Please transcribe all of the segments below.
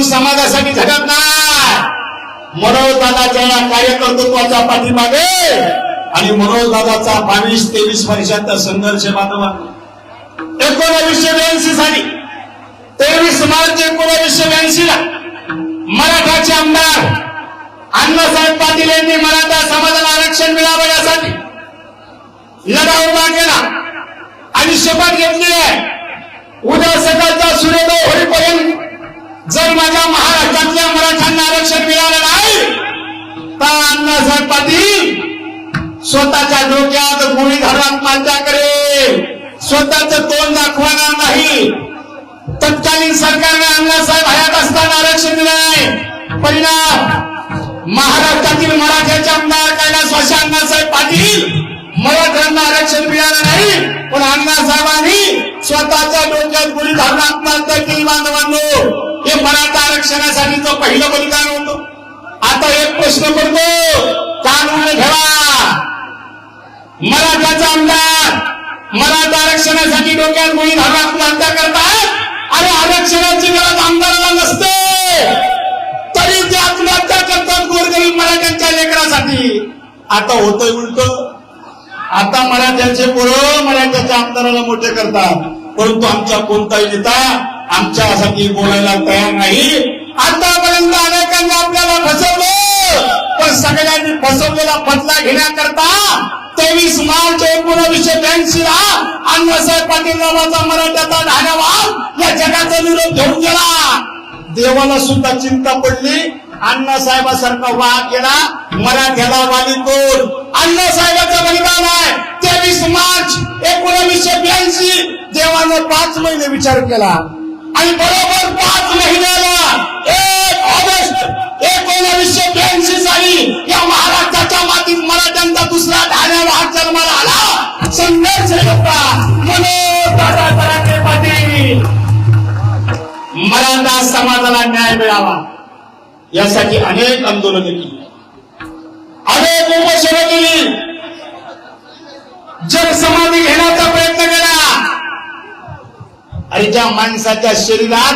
तू समाजासाठी झगत नाही. मनोज दादाच्या या कार्यकर्तृत्वाच्या पाठीमागे आणि मनोज दादाचा बावीस तेवीस वर्षाचा संघर्ष बांधवांना एकोणावीसशे ब्याऐंशी साली तेवीस मार्च एकोणावीसशे ब्याऐंशी ला मराठाचे आमदार अण्णासाहेब पाटील यांनी मराठा समाजाला आरक्षण मिळावं यासाठी लढा उभा केला. आणि शपथ घेतली आहे. उद्या सकाळचा सूर्योदय होईपर्यंत जर माझ्या महाराष्ट्रातल्या मराठ्यांना आरक्षण मिळालं नाही तर अण्णासाहेब पाटील स्वतःच्या डोक्यात गोळी घालून आत्महत्या करेल. स्वतःच तोंड दाखवणार नाही. तत्कालीन सरकारने अण्णासाहेब हयात असताना आरक्षण दिलं नाही. परिणाम महाराष्ट्रातील मराठ्याचे आमदार कैलासवासी अण्णासाहेब पाटील मराठ्यांना आरक्षण मिळालं नाही. पण अण्णासाहेबांनी स्वतःच्या डोक्यात गोळी घालून आत्महत्या केली बांधवांनो. हे मराठा आरक्षणासाठीचं पहिलं बलिदान होतं. आता एक प्रश्न पडतो. कानून घडा मराठाचा आमदार मराठा आरक्षणासाठी डोक्यात गोळी घालून आत्महत्या करतात आणि आरक्षणाची गरज आमदाराला नसते. तरी ते आत्महत्या करतात गोरगरीब मराठ्यांच्या लेकरासाठी. आता होतंय उलट. आता मराठ्यांचे पोरं मराठ्याच्या आमदाराला मोठे करतात. परंतु आमचा कोणताही नेता आमच्यासाठी बोलायला तयार नाही. आतापर्यंत अनेकांनी आपल्याला फसवलं. पण सगळ्यांनी फसवलेला बदला घेण्याकरता तेवीस मार्च एकोणीसशे ब्याऐंशी ला अण्णासाहेब पाटील नावाचा मराठ्याचा धान्यवाद या जगाचा निरोप घेऊन गेला. देवाला सुद्धा चिंता पडली. अण्णासाहेबासारखा वाद गेला. मराठ्याला वाली कोण अण्णासाहेबाचं बलिदान आहे. तेवीस मार्च एकोणीसशे ब्याऐंशी देवानं पाच महिने विचार केला. आणि बरोबर पाच महिन्याला एक ऑगस्ट एकोणीसशे ब्याऐंशी साली या महाराष्ट्राच्या मातीत मराठ्यांचा दुसरा ढाण्या वाघ जन्माला आला. संघर्ष होता मनोज दादा पाटील. मराठा समाजाला न्याय मिळावा. यासाठी अनेक आंदोलन केली. अनेक उपोषण केली जनसमाधी घेण्याचा आणि ज्या माणसाच्या शरीरात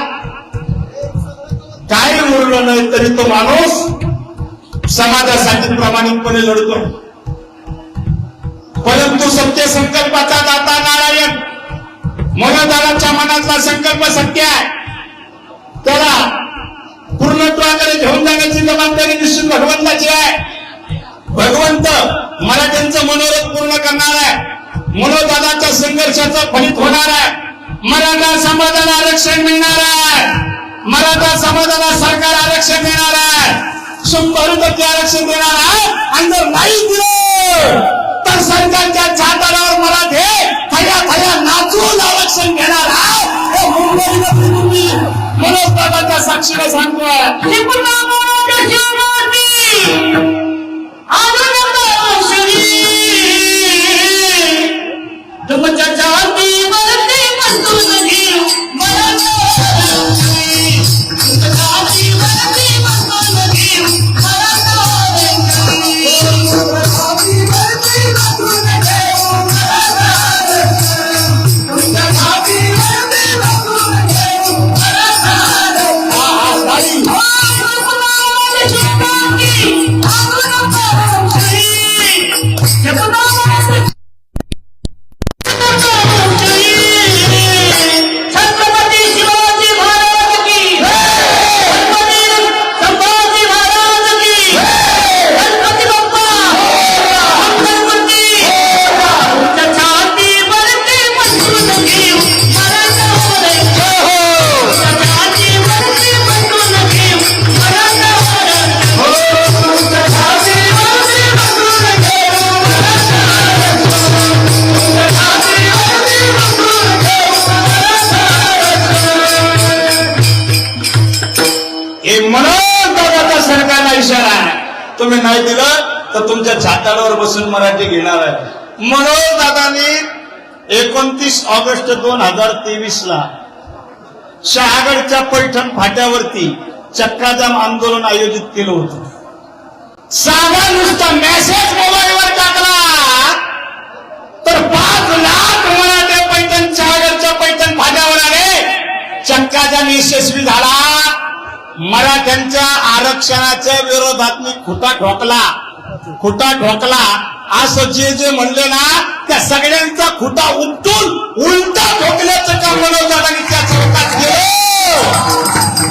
काही उरलं नाही तरी तो माणूस समाजासाठी प्रामाणिकपणे लढतो. परंतु सत्य संकल्पाचा दाता नारायण मनोदाराच्या मनातला संकल्प सत्य आहे. त्याला पूर्णत्वाकडे घेऊन जाण्याची जबाबदारी निश्चित भगवंताची आहे. भगवंत मराठ्यांचं मनोरथ पूर्ण करणार आहे. मनोदादाच्या संघर्षाचं फलित होणार आहे. मराठा समाजाला आरक्षण मिळणार आहे. मराठा समाजाला सरकार आरक्षण देणार आहे. शंभर टक्के आरक्षण देणार आहे. आणि जर नाही दिलं. तर सरकारच्या छाताडावर मराठे थया थया नाचून आरक्षण घेणार आहे. हे मुंबईमध्ये तुम्ही मनोज दादाच्या साक्षीला सांगतोय. तुमच्या नाही दिलं तर तुमच्या छाताडावर बसून मराठी घेणार आहे. मनोज दादानी एकोणतीस ऑगस्ट दोन हजार तेवीस ला शहागडच्या पैठण फाट्यावरती चक्काजाम आंदोलन आयोजित केलं होतं. साधा नुसता मेसेज मोबाईलवर टाकला. तर पाच लाख मराठे पैठण शहागडच्या पैठण फाट्यावर आले. चक्काजाम यशस्वी झाला. मराठ्यांच्या आरक्षणाच्या विरोधात मी खुटा ठोकला. खुटा ठोकला. असं जे जे म्हणले ना त्या सगळ्यांचा खुटा उपटून उलटा ठोकल्याचं काम आणि त्या चौकात गेलो.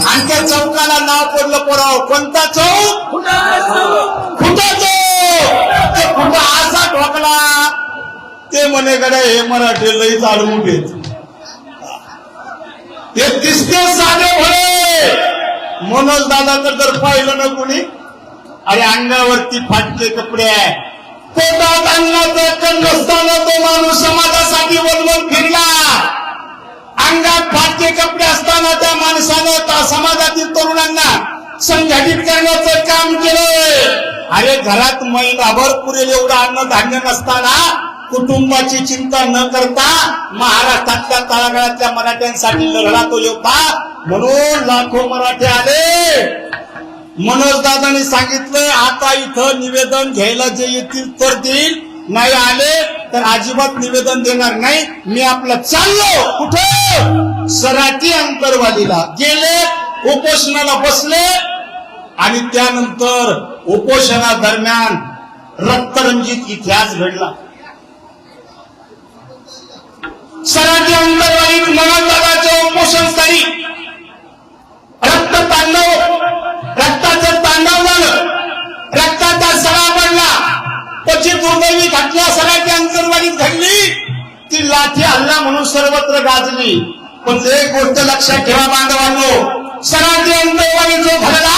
आणि त्या चौकाला नाव पडलं पोराव. कोणता चौक? खुटा चौक. ते खुटा असा ठोकला. ते म्हणे गड्या हे मराठी लई चालू घेत ते दिसते साधे भळे मनोज दादाचं जर पाहिलं ना कुणी? अरे अंगावरती फाटले कपडे आहे. पोटात अन्नाचं कण नसताना तो माणूस समाजासाठी वलवल फिरला. अंगात फाटले कपडे असताना त्या माणसानं त्या समाजातील तरुणांना संघटित करण्याचं काम केलं अरे घरात महिनाभर पुरेल एवढं अन्नधान्य नसताना कुटुंबाची चिंता न करता महाराष्ट्रातल्या तळागाळातल्या मराठ्यांसाठी लढला तो योद्धा. म्हणून लाखो मराठे आले. मनोज सांगितलं आता इथं निवेदन घ्यायला जे येतील तर देईल. नाही आले तर अजिबात निवेदन देणार नाही. मी आपलं चाललो. कुठं? सराठी अंतरवालीला. गेले उपोषणाला बसले आणि त्यानंतर उपोषणादरम्यान रक्तरंजित इतिहास घडला. सरांच्या अंगणवाडीत मनोदादाच्या उपोषण स्थानी रक्त तांडव रक्ताचं तांडव झालं. रक्ताचा सडा पडला. त्याची दुर्दैवी घटना सगळ्याच्या अंगणवाडीत घडली. ती लाठी हल्ला म्हणून सर्वत्र गाजली. पण एक गोष्ट लक्षात ठेवा बांधवांनो. सरांच्या अंगणवाडी जो घडला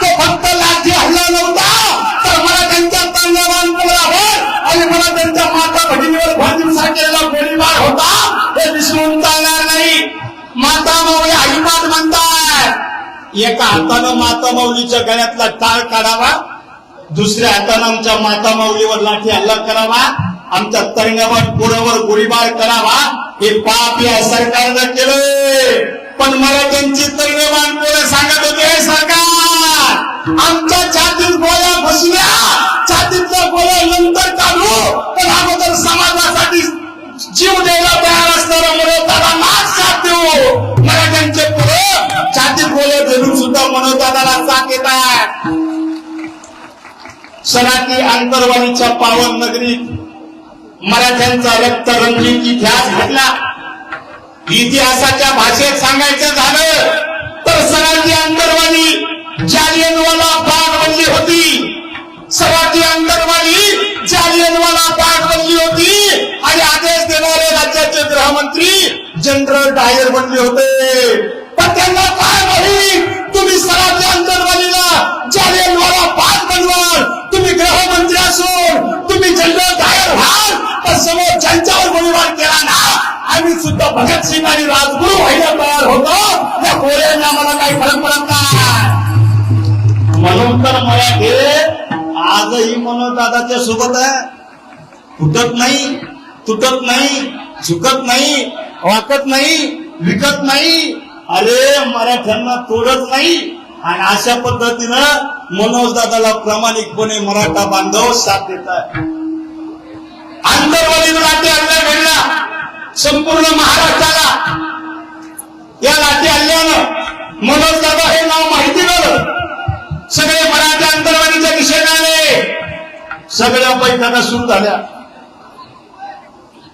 तो फक्त लाठी हल्ला नव्हता. आणि मला त्यांच्या माता भगिनीवर भाजीचा केलेला गोळीबार होता हे विसरून चालणार नाही. माता माऊली हरिपाठ म्हणतात एका हातानं माता माऊलीच्या गळ्यातला टाळ काढावा दुसऱ्या हातानं आमच्या माता माऊलीवर लाठी हल्ला करावा आमच्या तरण्यावर पुरावर गोळीबार करावा हे पाप या सरकारनं केलं पण मला त्यांची तरणवान पोरं सांगत होते "हे सरकार आमच्या छातीत गोळ्या बसल्या छातीतल्या गोळ्या नंतर काढू पण अगोदर समाजासाठी जीव द्यायला तयार असणारा मनोदादा नाच साथ देऊ. मराठ्यांचे पुढे छातीत गोळ्या धरून सुद्धा मनोदादाला साथ येत आहे अंतरवाणीच्या पावन नगरीत मराठ्यांचा रक्तरंजित इतिहास घडला. इतिहासाच्या भाषेत सांगायचं झालं तर सराठी अंतरवाणी जालियनवाला बाग बनली होती. सराठी आंतरवाली जालियनवाला बाग बनली होती. आणि आदेश देणारे राज्याचे गृहमंत्री जनरल डायर बनले होते. पण त्यांना काय माहीत? तुम्ही सराठी आंतरवालीला जालियनवाला बाग बनवाल. तुम्ही गृहमंत्री असून तुम्ही जनरल डायर व्हाल. पण समोर ज्यांच्यावर गोळीबार केला ना आम्ही सुद्धा भगतसिंग आणि राजगुरू व्हायला तयार होतो. या गोळ्यांना आम्हाला काही फरक पडत म्हणून तर मराठी आजही मनोदादाच्या सोबत आहे. फुटत नाही तुटत नाही झुकत नाही वाकत नाही विकत नाही. अरे मराठ्यांना तोडत नाही. आणि अशा पद्धतीनं मनोज दादाला प्रामाणिकपणे मराठा बांधव साथ देतात आंतरवादी लाठी हल्ला घडला. संपूर्ण महाराष्ट्राला या लाठी हल्ल्यानं मनोज दादा हे नाव माहिती झालं सगळे मराठा अंतरवाडीच्या दिशेने आले सगळ्या बैठका सुरू झाल्या.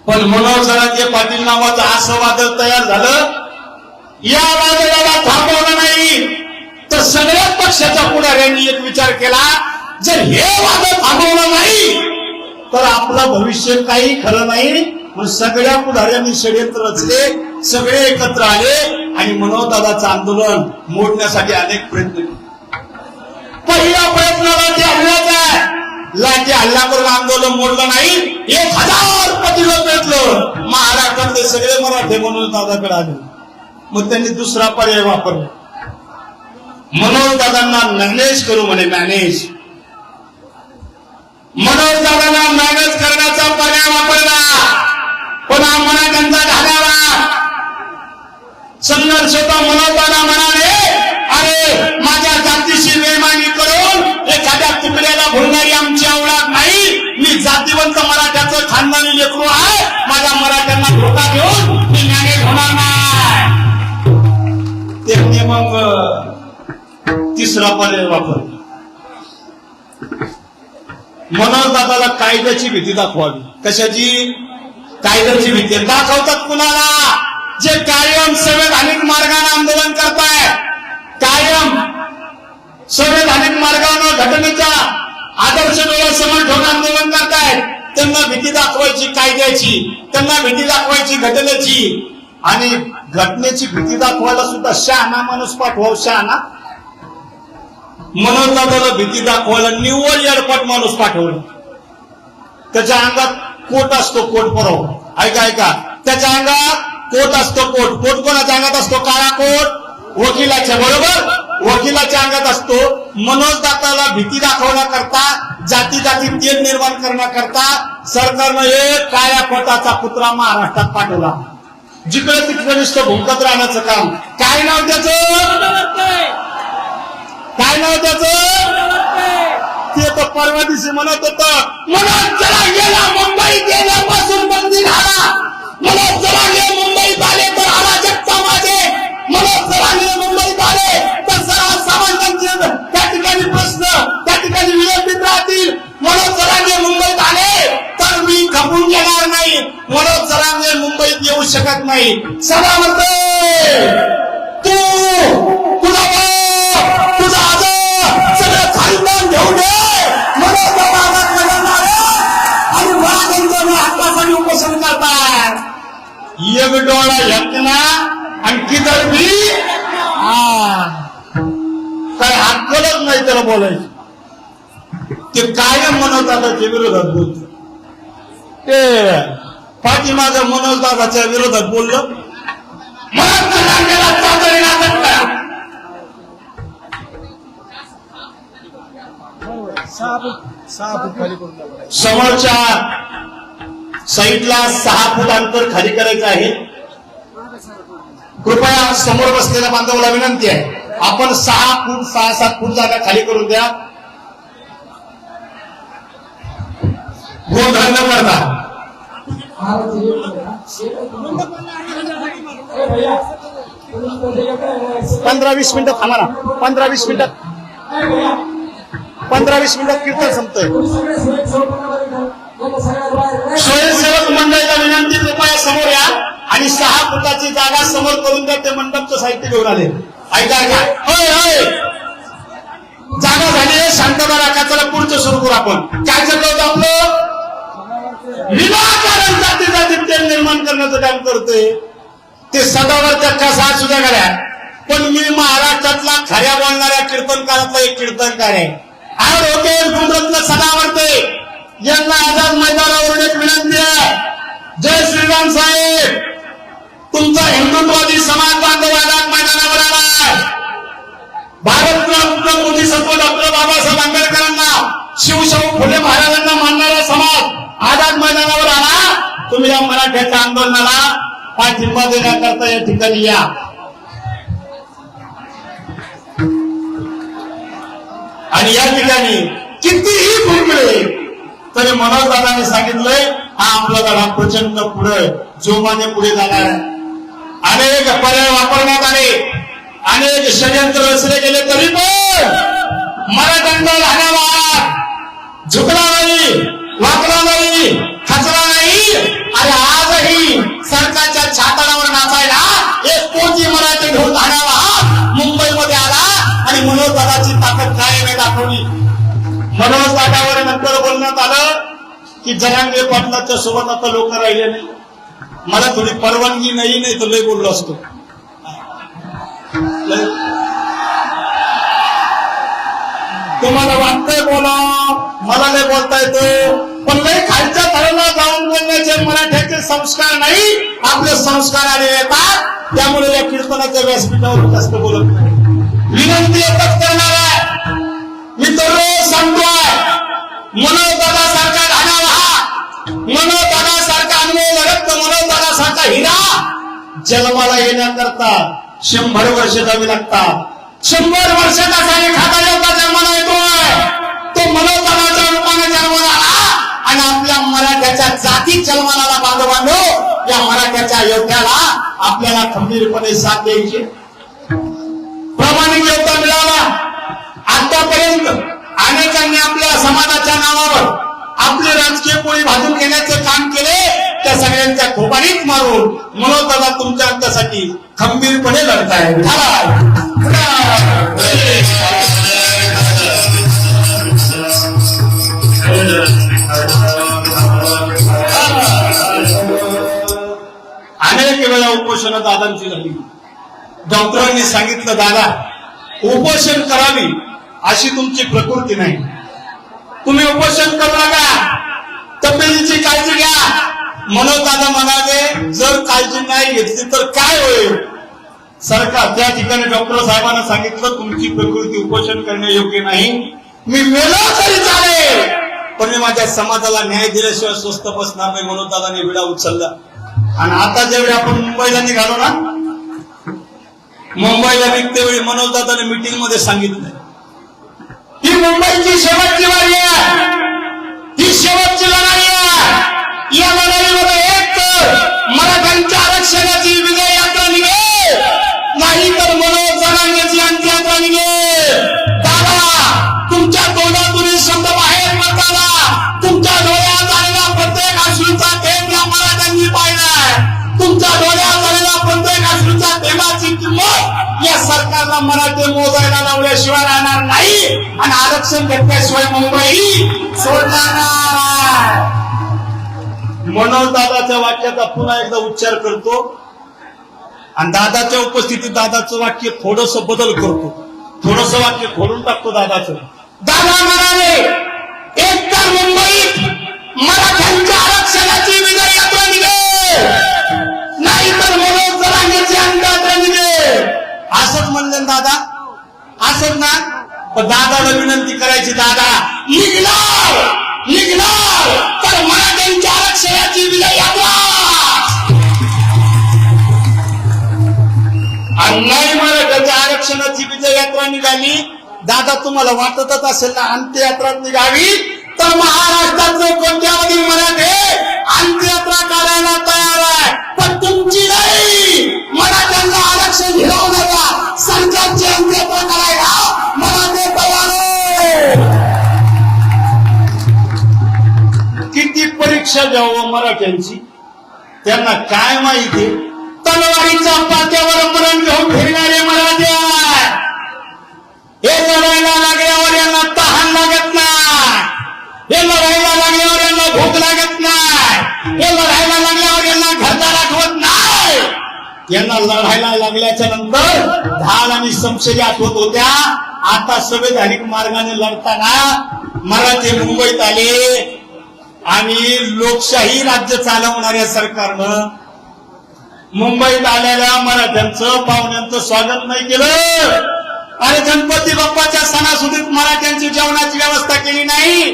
पण मनोहर सरांचे पाटील नावाचं असं वादळ तयार झालं या वादळाला थांबवलं नाही. तर सगळ्याच पक्षाच्या पुढाऱ्यांनी एक विचार केला जर हे वादळ थांबवलं नाही तर आपलं भविष्य काही खरं नाही. मग सगळ्या पुढाऱ्यांनी षडयंत्र रचले सगळे एकत्र आले आणि मनोदादाचं आंदोलन मोडण्यासाठी अनेक प्रयत्न केले. पहिल्या प्रयत्नाला ते हल्ल्याचा लाठी हल्ला करून आंदोलन मोडलं नाही. एक हजार पतीला भेटलं. महाराष्ट्रातले सगळे मराठे म्हणून दादाकडे आले मग त्यांनी दुसरा पर्याय वापरला. मनोज दादांना मॅनेज करू म्हणे मॅनेज. मनोज दादांना मॅनेज करण्याचा पर्याय वापरला. पण हा मराठ्यांचा घालावा. संघर्ष होता मनोज दादा म्हणाले अरे माझ्या जातीशी बेमानी करून एखाद्या तुकड्याला भुलणारी धोका देऊन मी होणार नाही मग तिसरा पर्याय वापर मनोज दादाला कायद्याची भीती दाखवावी. कशाची? कायद्याची भीती. दाखवतात कुणाला? जे कायम संवैधानिक मार्गाने आंदोलन करताय. कायम संवैधानिक मार्गानं घटनेचा आदर्श डोळ्यासमोर ठेवून आंदोलन करतायत. त्यांना भीती दाखवायची कायद्याची त्यांना भीती दाखवायची घटनेची. आणि घटनेची भीती दाखवायला सुद्धा शहाणा माणूस पाठवाव हो, शहाणा. म्हणून दादाला भीती दाखवायला निव्वळ एअरपोर्ट माणूस पाठवलं त्याच्या अंगात कोट असतो कोट परव ऐका ऐका. त्याच्या अंगात कोट असतो कोट. कोट कोणाच्या अंगात असतो? काळा कोट. वकिलाच्या बरोबर? वकिलाच्या अंगात असतो मनोज दाताला भीती दाखवण्याकरता जाती जाती तेल निर्माण करण्याकरता सरकारनं एक काळ्या पटाचा कुत्रा महाराष्ट्रात पाठवला. जिकडे तिकडे नुसतं भुंकत राहण्याचं काम. काय नाव त्याच? काय नाव त्याच? ते तर परवा दिवशी म्हणत होत मनोज चला गेला मुंबई गेल्यापासून बंदी झाला मनोज चला मुंबईत आले तर आला जगता माझे मनोज चला चरांगे येऊ शकत नाही. सदा म्हणते तू तुझा बाप, तुझा आजा सगळं खानदान घेऊन ये. मला दादा आवाज आणि महाजनचं हक्कासाठी उपोषण करतात. एक डोळा यत्ना आणि किधर भी काय हक्कलच नाही त्याला बोलायचं. ते कायम म्हणत आता दादाच्या विरोधात बोलत ते पाठीमागं मनोज दादाच्या विरोधात बोललं. मनोज दादांना चादरी लागत समोरच्या साईडला सहा फूट अंतर खाली करायचं आहे. कृपया समोर बसलेल्या बांधवाला विनंती आहे. आपण सहा फूट सहा सात फूट जागा खाली करून द्या. गोंधळ न करता. पंधरा वीस मिनिटं थांबा ना. पंधरा वीस मिनिटात पंधरा वीस मिनिटात कीर्तन संपतंय. स्वयंसेवक मंडळाच्या विनंती कृपया समोर या आणि सहा फुटाची जागा समोर करून द्या ते मंडपचं साहित्य घेऊन आले. ऐका ऐका. होय होय. जागा झाली आहे शांतता राखा चला पुढचं सुरू करू आपण. काय चाललं होतं आपलं? विनाकारण अडचण निर्माण करण्याचं काम करतोय. ते सदावर त्या कसा सुद्धा करा पण मी महाराष्ट्रातला खऱ्या बोलणाऱ्या कीर्तनकारातला एक कीर्तनकार आहे. आणि होते गुजरातला सदावरते यांना आझाद मैदानावरून एक विनंती आहे. जय श्रीराम साहेब. तुमचा हिंदुत्वादी समाज बांधव आझाद मैदानावर आलाय. भारतरत्न मोदी सत्व डॉक्टर बाबासाहेब आंबेडकरांना शिवशाहू फुले महाराजांना मानणारा समाज आझाद मैदानावर आला. तुम्ही या मराठ्याच्या आंदोलनाला पाठिंबा देण्याकरता या ठिकाणी या. आणि या ठिकाणी कितीही भुंकले तरी मनोज दादाने सांगितलंय हा आपला लढा प्रचंड पुढे जोमाने पुढे जाणार आहे. अनेक पर्याय वापरण्यात आले. अनेक षडयंत्र रचले गेले तरी पण मराठ्यांना लहानावाद झुकला नाही. वाकला नाही खचला नाही. आणि आजही सरकारच्या छाताडावर नाचायला एक कोटी मराठी घेऊन धाण्यावा मुंबईमध्ये आला आणि मनोज दादाची ताकद काय नाही दाखवली. मनोज दादावर नंतर बोलण्यात आलं की जरांगे पाटलाच्या सोबत आता लोक राहिले नाही. मला थोडी परवानगी नाही नाही तर लय बोललो असतो. लय- तुम्हाला वाटतंय बोला? मला नाही बोलता येतो पण नाही खालच्या थराला जाऊन बोलण्याचे मराठ्याचे संस्कार नाही आपले संस्कार आले येतात. त्यामुळे या कीर्तनाच्या व्यासपीठावर जास्त बोलत नाही. विनंती एकच करणार आहे मी दररोज सांगतोय मनोदादा सारखा ढाण्याला व्हा. मनोदादा सारखा अनुभव लढत मनोदादा सारखा हिरा. जन्माला येण्याकरता शंभर वर्ष जावी लागतात. शंभर वर्षाचा एखादा योगा जन्माला येतो. मराठ्याच्या जाती चलमानाला बांधवांनो या मराठ्याच्या योद्ध्याला आपल्याला खंबीरपणे साथ द्यायची. प्रमाणिक योद्धा मिळाला. आतापर्यंत अनेकांनी आपल्या समाजाच्या नावावर आपले राजकीय पोळी भाजून घेण्याचे काम केले. त्या सगळ्यांच्या खोबाडीत मारून मनोदादा तुमच्या अंतासाठी खंबीरपणे लढताय. झाला उपोषण दादांची झाली. डॉक्टरांनी सांगितलं दादा उपोषण करावी अशी तुमची प्रकृती नाही. तुम्ही उपोषण करू नका. तब्येतीची काळजी घ्या. म्हणून दादा म्हणाले जर काळजी नाही घेतली तर काय होईल? सरकार त्या ठिकाणी डॉक्टर साहेबांना सांगितलं तुमची प्रकृती उपोषण करणे योग्य नाही. मी मेलो तरी चालेल. पण मी माझ्या समाजाला न्याय दिल्याशिवाय स्वस्त बसणार नाही म्हणून दादाने विडा उचलला. आणि आता ज्यावेळी आपण मुंबईला निघालो ना मुंबईला निघतेवेळी मनोज दादाने मीटिंगमध्ये सांगितलं ही मुंबईची शेवटची वारी आहे. ही शेवटची लढाई आहे. तुमच्या डोळ्यात आलेला प्रत्येक अश्रूचा प्रेमाची किंमत या सरकारला मराठी मोजायला लावल्याशिवाय राहणार नाही. आणि आरक्षण घेतल्याशिवाय मुंबई सोडणार मनोज दादाच्या वाक्याचा पुन्हा एकदा उच्चार करतो. आणि दादाच्या उपस्थितीत दादाचं वाक्य थोडस बदल करतो. थोडस वाक्य खोडून टाकतो दादाचं. दादा म्हणाले एक तर मुंबईत मराठ्यांच्या आरक्षणाची नाही मनोज जरांगेची असंच म्हणले दादा. असंच ना? पण दादाला विनंती करायची दादा. निघणार! निघणार! तर मराठ्यांच्या आरक्षणाची विजय यात्रा! आणि नाही मराठ्याच्या आरक्षणाची विजय यात्रा निघाली. दादा तुम्हाला वाटतच असेल ना अंत्ययात्रा निघावी तर महाराष्ट्रातले मराठ्यांची. त्यांना काय माहिती? तलवारीच्या पात्यावर मरण घेऊन फिरणारे मराठे. हे लढायला लागल्यावर यांना तहान लागत नाही. हे लढायला लागल्यावर यांना भूक लागत नाही. हे लढायला लागल्यावर यांना घरदार आठवत नाही. यांना लढायला लागल्याच्या नंतर ढाल आणि संशयी आठवत होत्या आता संवैधानिक मार्गाने लढताना मराठी मुंबईत आले. आणि लोकशाही राज्य चालवणाऱ्या सरकारनं मुंबईत आलेल्या मराठ्यांचं पाहुण्यांचं स्वागत नाही केलं. आणि गणपती बाप्पाच्या सणासुदीत मराठ्यांची जेवणाची व्यवस्था केली नाही.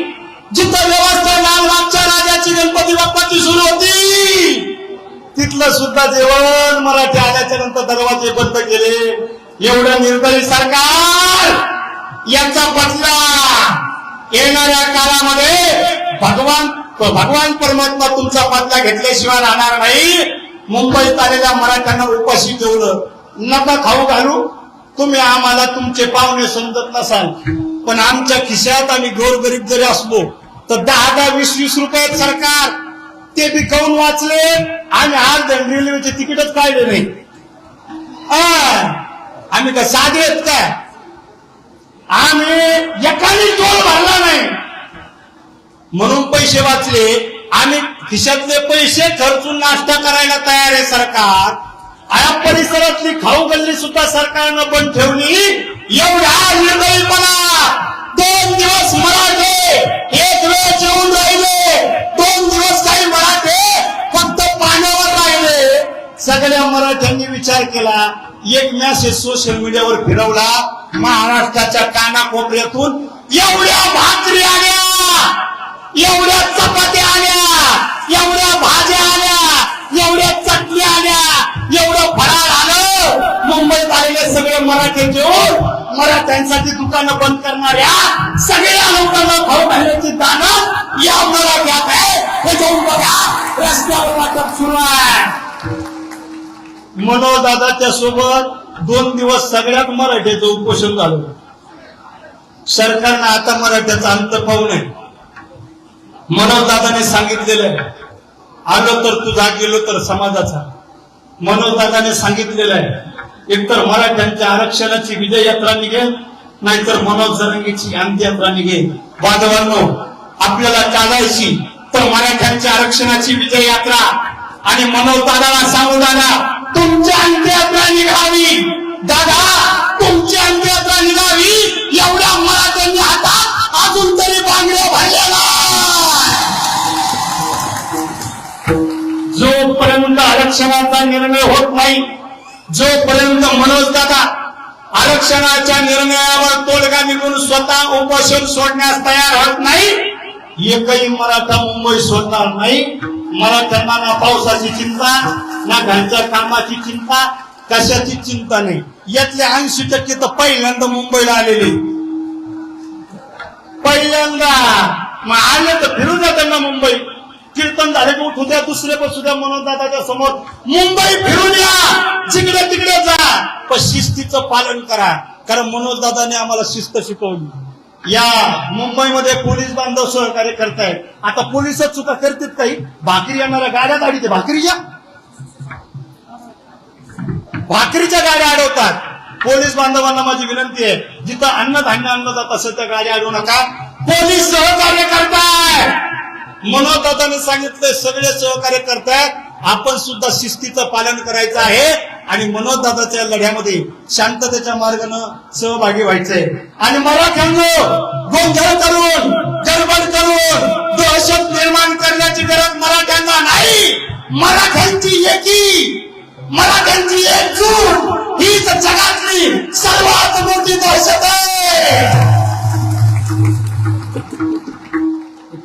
जिथं व्यवस्था लालबागच्या राजाची गणपती बाप्पाची सुरू होती तिथलं सुद्धा जेवण मराठी आल्याच्यानंतर दरवाजे बंद केले. एवढं निर्दयी सरकार यांचा बदला येणाऱ्या काळामध्ये भगवान भगवान परमात्मा तुमचा बदला घेतल्याशिवाय राहणार नाही. मुंबईत आलेल्या मराठ्यांना उपाशी ठेवलं. नका खाऊ घालू. तुम्ही आम्हाला तुमचे पाहुणे समजत नसाल. पण आमच्या खिशात आम्ही गोरगरीब जरी असलो तर दहा दहा वीस वीस रुपयात सरकार. ते बी खाऊन वाचले? आम्ही आज रेल्वेचे तिकीटच काढले नाही. आम्ही काय साधे आहेत काय? आम्ही एकाने टोल भरला नाही. म्हणून पैसे वाचले. आम्ही खिशातले पैसे खर्चून नाश्ता करायला तयार आहे सरकार. आया परिसरातली खाऊ गल्ली सुद्धा सरकारनं बंद ठेवली. एवढा निर्दयीपणा. दोन दिवस मराठे एक वेळ जेवून राहिले. दोन दिवस काही मराठे फक्त पाण्यावर राहिले. सगळ्या मराठ्यांनी विचार केला. एक मॅसेज सोशल मीडियावर फिरवला महाराष्ट्राच्या कानाकोपऱ्यातून एवढ्या भाकरी आल्या एवढ्या चपात्या आल्या एवढ्या भाज्या आल्या एवढ्या चटण्या आल्या एवढं फराळ आलं. मुंबईत आलेले सगळे मराठे घेऊन मराठ्यांसाठी दुकानं बंद करणाऱ्या सगळ्या लोकांना भाऊ घालण्याची दानं या मराठ्यात आहे. हे जाऊन बघा रस्त्यावर वाटप सुरू आहे. मनोदादाच्या सोबत दोन दिवस सगळ्यात मराठ्याचं उपोषण झालं. सरकारनं आता मराठ्याचा अंत पाहू नये. मनोजदादाने सांगितलेलं आहे. आलो तर तुझा गेलो तर समाजाचा. मनोजदादाने सांगितलेलं आहे. एकतर मराठ्यांच्या आरक्षणाची विजय यात्रा निघेल नाहीतर मनोज जरंगीची अंत्ययात्रा निघेल. बांधवांनो आपल्याला चालायची तर मराठ्यांच्या आरक्षणाची विजय यात्रा आणि मनोज दादाला सांगू दादा तुमच्या अंत्ययात्रा निघावी. दादा तुमची अंत्ययात्रा निघावी. एवढ्या मराठ्यांनी हातात अजून तरी बांगड्या भरलेला जोपर्यंत आरक्षणाचा निर्णय होत नाही जोपर्यंत मनोज दादा आरक्षणाच्या निर्णयावर तोडगा निघून स्वतः उपोषण सोडण्यास तयार होत नाही एकही मराठा मुंबई सोडणार नाही. मला त्यांना ना पावसाची चिंता ना घरच्या कामाची चिंता कशाची चिंता नाही. यातले ऐंशी टक्के तर पहिल्यांदा मुंबईला आलेले. पहिल्यांदा. मग आले तर फिरून त्यांना मुंबई. कीर्तन झाले की उठू द्या दुसरे बसू द्या मनोजदादाच्या समोर. मुंबई फिरून या. जिकडे तिकडे जा. पण शिस्तीचं पालन करा. कारण मनोजदादाने आम्हाला शिस्त शिकवली. या मुंबईमध्ये पोलीस बांधव सहकार्य करतायत. आता पोलिसच चुका करतात काही? भाकरी येणाऱ्या गाड्या गाडी ते भाकरीच्या भाकरीच्या गाड्या अडवतात. पोलीस बांधवांना माझी विनंती आहे जिथं अन्नधान्य आणलं जात असेल त्या गाड्या अडवू नका. पोलीस सहकार्य करताय मनोदादाने सांगितलंय सगळे सहकार्य करतायत. आपण सुद्धा शिस्तीचं पालन करायचं आहे. आणि मनोजदादाच्या लढ्यामध्ये शांततेच्या मार्गानं सहभागी व्हायचंय. आणि मला मराठ्यांनो गोंधळ करून गडबड करून दहशत निर्माण करण्याची गरज मराठ्यांना नाही. मराठ्यांची एकी मराठ्यांची एकजूट हीच जगातली सर्वात मोठी दहशत आहे.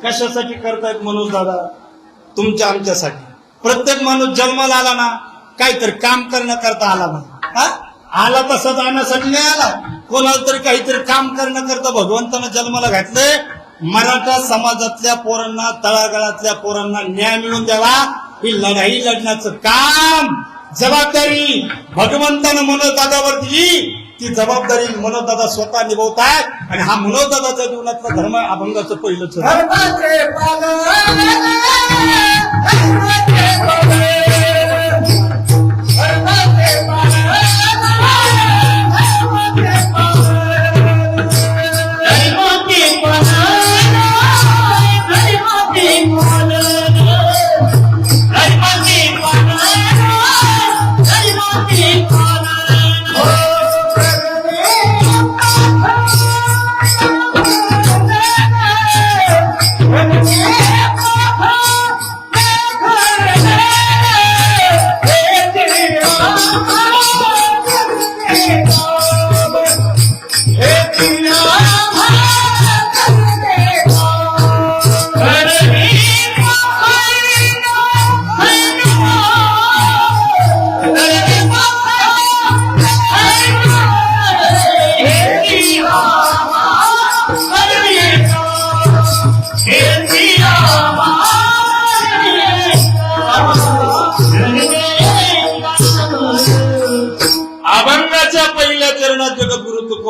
कशासाठी करतायत मनोज दादा? तुमच्या आमच्यासाठी. प्रत्येक माणूस जन्माला आला ना काहीतरी काम करण्याकरता आला म्हणून. हा? आला तसा जाण्यासाठी नाही आला कोणाला तरी काहीतरी काम करण्याकरता भगवंतानं जन्माला घातलंय. मराठा समाजातल्या पोरांना तळागाळातल्या पोरांना न्याय मिळून द्यावा. ही लढाई लढण्याचं काम जबाबदारी भगवंतानं मनोजदादावर दिली ती जबाबदारी मनोजदादा स्वतः निभवतायत. आणि हा मनोजदादाच्या जीवनातला धर्म अभंगाचं पहिलंच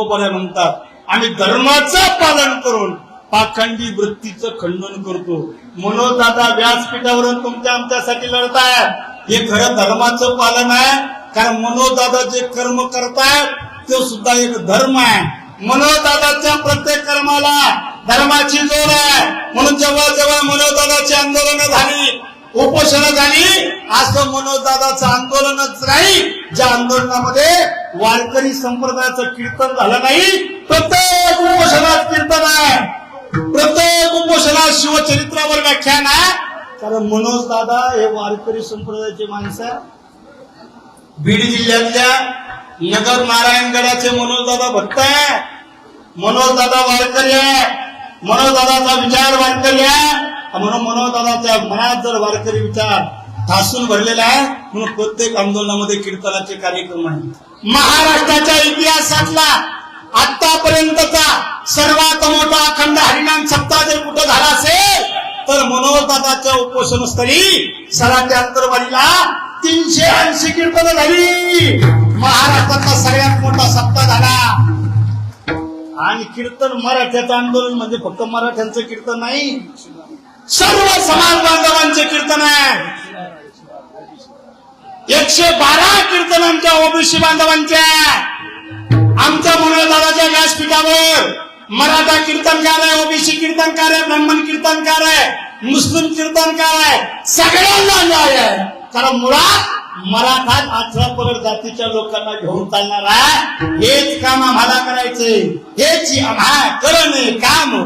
जगद्गुरु म्हणतात. आम्ही धर्माचं पालन करून पाखंडी वृत्तीचं खंडन करतो. मनोदादा व्यासपीठावरून तुमच्या आमच्यासाठी लढतायत हे खरं धर्माचं पालन आहे. कारण मनोदादा जे कर्म करतायत तो सुद्धा एक धर्म आहे. मनोदादाच्या प्रत्येक कर्माला धर्माची जोड आहे. म्हणून जेव्हा जेव्हा मनोदादाची आंदोलनं झाली. उपोषण झाली असं मनोजदादाचं आंदोलनच नाही ज्या आंदोलनामध्ये वारकरी संप्रदायाचं कीर्तन झालं नाही प्रत्येक उपोषणात कीर्तन आहे. प्रत्येक उपोषणात शिवचरित्रावर व्याख्यान आहे. कारण मनोज दादा हे वारकरी संप्रदायाचे माणसं बीड जिल्ह्यातल्या नगर नारायणगडाचे मनोजदादा भक्त आहे मनोजदादा वारकरी आहे मनोजदादाचा विचार वारकरी आहे म्हणून मनोजदादाच्या मनात जर वारकरी विचार ठासून भरलेला आहे म्हणून प्रत्येक आंदोलनामध्ये कीर्तनाचे कार्यक्रम आहे महाराष्ट्राच्या इतिहासातला आतापर्यंतचा सर्वात मोठा अखंड हरिनाम सप्ताह जर कुठं झाला असेल तर मनोजदादाच्या उपोषणस्थळी सराच्या अंतरवालीला तीनशे ऐंशी कीर्तन झाली. महाराष्ट्रातला सगळ्यात मोठा सप्ताह झाला. आणि कीर्तन मराठ्याचं आंदोलन म्हणजे फक्त मराठ्यांचं कीर्तन नाही सर्व समाज बांधवांचे कीर्तन आहे. एकशे बारा कीर्तन आमच्या ओबीसी बांधवांच्या आमच्या दादाच्या व्यासपीठावर मराठा कीर्तनकार आहे ओबीसी कीर्तनकार आहे ब्राह्मण कीर्तनकार आहे मुस्लिम कीर्तनकार आहे सगळ्यांना न्याय आहे. कारण मुळात मराठा अठरा पर जातीच्या लोकांना घेऊन चालणार आहे. हेच काम आम्हाला करायचंय. हेच आम्हा करणे काम.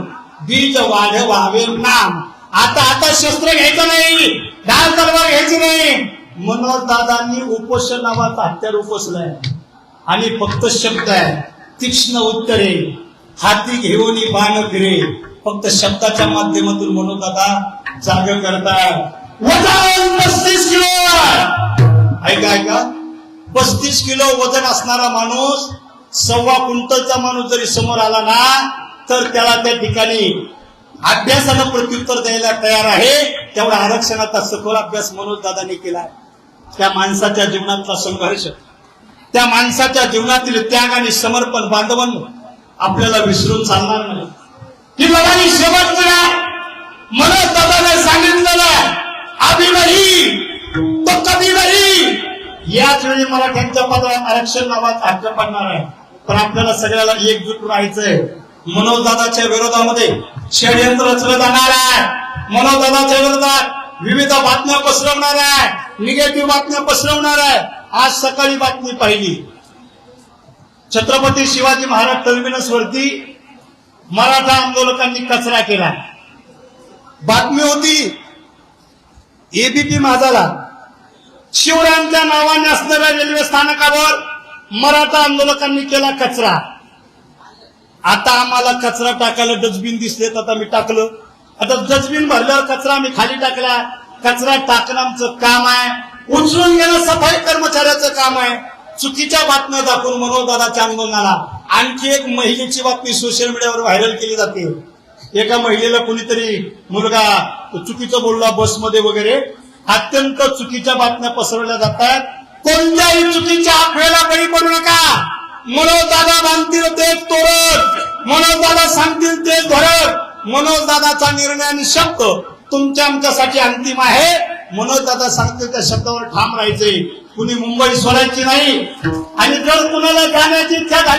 बीज वाढवावे नाम. आता आता शस्त्र घ्यायचं नाही. डाल तलवार घ्यायची नाही. मनोज दादांनी उपोषण नावाचं हत्यार उपसलंय आणि फक्त शब्द आहे. तीक्ष्ण उत्तरे. हाती घेऊन बाण फिरे. फक्त शब्दाच्या माध्यमातून म्हणून दादा जाग करतात. वजन पस्तीस किलो. ऐका ऐका. पस्तीस किलो वजन असणारा माणूस सव्वा क्विंटलचा माणूस जरी समोर आला ना तर त्याला त्या ठिकाणी अभ्यासाला प्रत्युत्तर द्यायला तयार आहे. तेवढा आरक्षणाचा सखोल अभ्यास मनोज दादानी केलाय त्या माणसाच्या जीवनातला संघर्ष त्या माणसाच्या जीवनातील त्याग आणि समर्पण बांधवांनो आपल्याला विसरून चालणार नाही. की लढाई शेवट मनोज दादाने सांगितलेलं आधी नाही तो कधी नाही याच वेळी मराठ्यांच्या पदावर आरक्षण नावाचा हक्क पडणार आहे. पण आपल्याला सगळ्याला एकजूट राहायचंय. मनोजदाच्या विरोधामध्ये षडयंत्र रचलं जाणार आहे. मनोजदादाच्या विरोधात विविध बातम्या पसरवणार आहे. निगेटिव्ह बातम्या पसरवणार आहे. आज सकाळी बातमी पाहिली. छत्रपती शिवाजी महाराज टर्मिनस वरती मराठा आंदोलकांनी कचरा केला. बातमी होती एबीपी माझाला शिवरायांच्या नावाने असणाऱ्या रेल्वे स्थानकावर मराठा आंदोलकांनी केला कचरा. आता आम्हाला कचरा टाकायला डस्टबिन दिसलेत आता मी टाकलं. आता डस्टबिन भरल्यावर कचरा आम्ही खाली टाकला. कचरा टाकणं आमचं काम आहे. उचलून घेणं सफाई कर्मचाऱ्याचं काम आहे. चुकीच्या बातम्या दाखवून मनोजदादाच्या आंदोलनाला. आणखी एक महिलेची बातमी सोशल मीडियावर व्हायरल केली जाते. एका महिलेला कोणीतरी मुलगा चुकीचं बोलला बसमध्ये वगैरे. अत्यंत चुकीच्या बातम्या पसरवल्या जातात. कोणत्याही चुकीच्या आखवेला बळी पडू नका. मनोज दादा बांधतील तेच तोरण. मनोज दादा सांगतील तेच धरण. मनोज दादाचा निर्णय आणि शब्द तुमच्या आमच्यासाठी अंतिम आहे. मनोज दादा सांगतील त्या शब्दावर ठाम राहायचे. कुणी मुंबई सोडायची नाही. आणि जर कुणाला जाण्याची इच्छा झाली